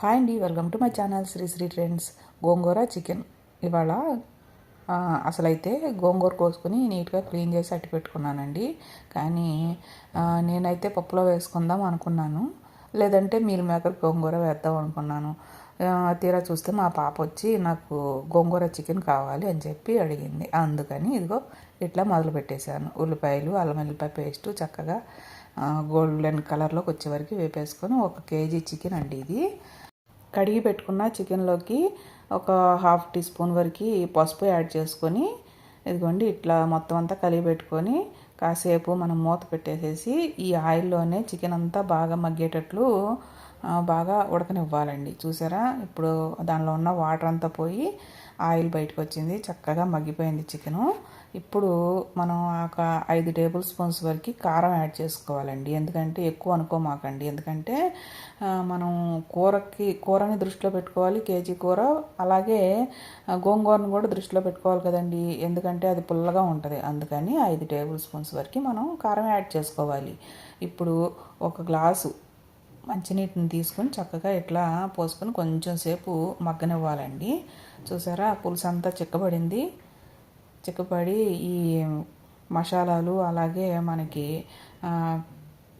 Hi అండి welcome to my channel Sri Sri trends gongura chicken ఇవాళ అసలైతే గోంగూర కోసుకుని నీట్గా క్లీన్ చేసి అట్టి పెట్టుకున్నానండి. కానీ నేనైతే పప్పులో వేసుకుందాం అనుకున్నాను. లేదంటే మీల్ మేకర్ గోంగూర వేద్దాం అనుకున్నాను. ఆ, తీరా చూస్తే మా పాప వచ్చి నాకు గోంగూర చికెన్ కావాలి అని చెప్పి అడిగింది. అందుకని ఇదిగో ఇట్లా మొదలు పెట్టేశాను. ఉల్లిపాయలు అల్లం ఉల్లిపాయ పేస్టు చక్కగా గోల్డెన్ కలర్లోకి వచ్చే వరకు వేపేసుకొని ఒక కేజీ చికెన్ అండి ఇది. కడిగి పెట్టుకున్న చికెన్లోకి ఒక హాఫ్ టీ స్పూన్ వరకు పసుపు యాడ్ చేసుకొని ఇదిగోండి ఇట్లా మొత్తం అంతా కలిగి పెట్టుకొని కాసేపు మనం మూత పెట్టేసేసి ఈ ఆయిల్లోనే చికెన్ అంతా బాగా మగ్గేటట్లు బాగా ఉడకనివ్వాలండి. చూసారా? ఇప్పుడు దానిలో ఉన్న వాటర్ అంతా పోయి ఆయిల్ బయటకు వచ్చింది చక్కగా మగ్గిపోయింది చికెను. ఇప్పుడు మనం ఒక ఐదు టేబుల్ స్పూన్స్ వరకు కారం యాడ్ చేసుకోవాలండి. ఎందుకంటే ఎక్కువ అనుకోమాకండి. ఎందుకంటే మనం కూరకి కూరని దృష్టిలో పెట్టుకోవాలి కేజీ కూర. అలాగే గోంగూరను కూడా దృష్టిలో పెట్టుకోవాలి కదండి. ఎందుకంటే అది పుల్లగా ఉంటుంది. అందుకని ఐదు టేబుల్ స్పూన్స్ వరకు మనం కారం యాడ్ చేసుకోవాలి. ఇప్పుడు ఒక గ్లాసు మంచినీటిని తీసుకొని చక్కగా ఇట్లా పోసుకొని కొంచెం సేపు మగ్గనివ్వాలండి. చూసారా? పులుసు అంతా చిక్కబడింది. చిక్కబడి ఈ మసాలాలు అలాగే మనకి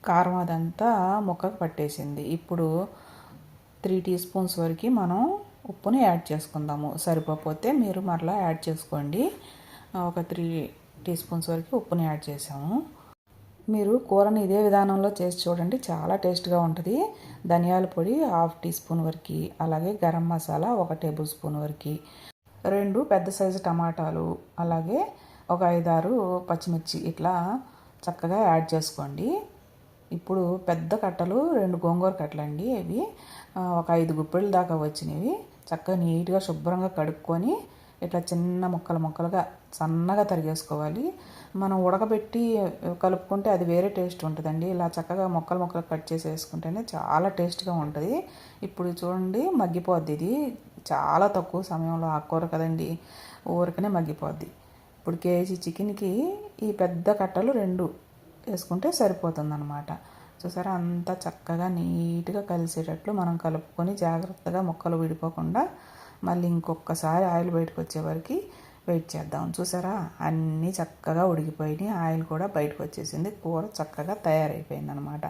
కారం అదంతా ముక్కకు పట్టేసింది. ఇప్పుడు త్రీ టీ స్పూన్స్ వరకు మనం ఉప్పుని యాడ్ చేసుకుందాము. సరిపోతే మీరు మరలా యాడ్ చేసుకోండి. ఒక త్రీ టీ స్పూన్స్ వరకు ఉప్పుని యాడ్ చేసాము. మీరు కూరని ఇదే విధానంలో చేసి చూడండి చాలా టేస్ట్గా ఉంటుంది. ధనియాల పొడి హాఫ్ టీ స్పూన్ వరకు అలాగే గరం మసాలా ఒక టేబుల్ స్పూన్ వరకు రెండు పెద్ద సైజు టమాటాలు అలాగే ఒక ఐదారు పచ్చిమిర్చి ఇట్లా చక్కగా యాడ్ చేసుకోండి. ఇప్పుడు పెద్ద కట్టలు రెండు గోంగూర కట్టలు అండి ఇవి. ఒక ఐదు గుప్పెళ్ళ దాకా వచ్చినవి. చక్కగా నీట్గా శుభ్రంగా కడుక్కొని ఇట్లా చిన్న ముక్కలు ముక్కలుగా సన్నగా తరిగేసుకోవాలి. మనం ఉడకబెట్టి కలుపుకుంటే అది వేరే టేస్ట్ ఉంటుందండి. ఇలా చక్కగా మొక్కలు ముక్కలు కట్ చేసి వేసుకుంటేనే చాలా టేస్ట్గా ఉంటుంది. ఇప్పుడు చూడండి మగ్గిపోద్ది ఇది. చాలా తక్కువ సమయంలో ఆకుకూర కదండి. ఊరికనే మగ్గిపోద్ది. ఇప్పుడు కేజీ చికెన్కి ఈ పెద్ద కట్టలు రెండు వేసుకుంటే సరిపోతుంది అనమాట చూసారా? అంతా చక్కగా నీట్గా కలిసేటట్లు మనం కలుపుకొని జాగ్రత్తగా ముక్కలు విడిపోకుండా మళ్ళీ ఇంకొకసారి ఆయిల్ బయటకు వచ్చే వరకు వెయిట్ చేద్దాం. చూసారా? అన్నీ చక్కగా ఉడికిపోయినాయి. ఆయిల్ కూడా బయటకు వచ్చేసింది. కూర చక్కగా తయారైపోయింది అనమాట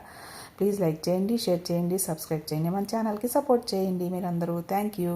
ప్లీజ్ లైక్ చేయండి షేర్ చేయండి సబ్స్క్రైబ్ చేయండి. మన ఛానల్కి సపోర్ట్ చేయండి మీరందరూ. Thank you.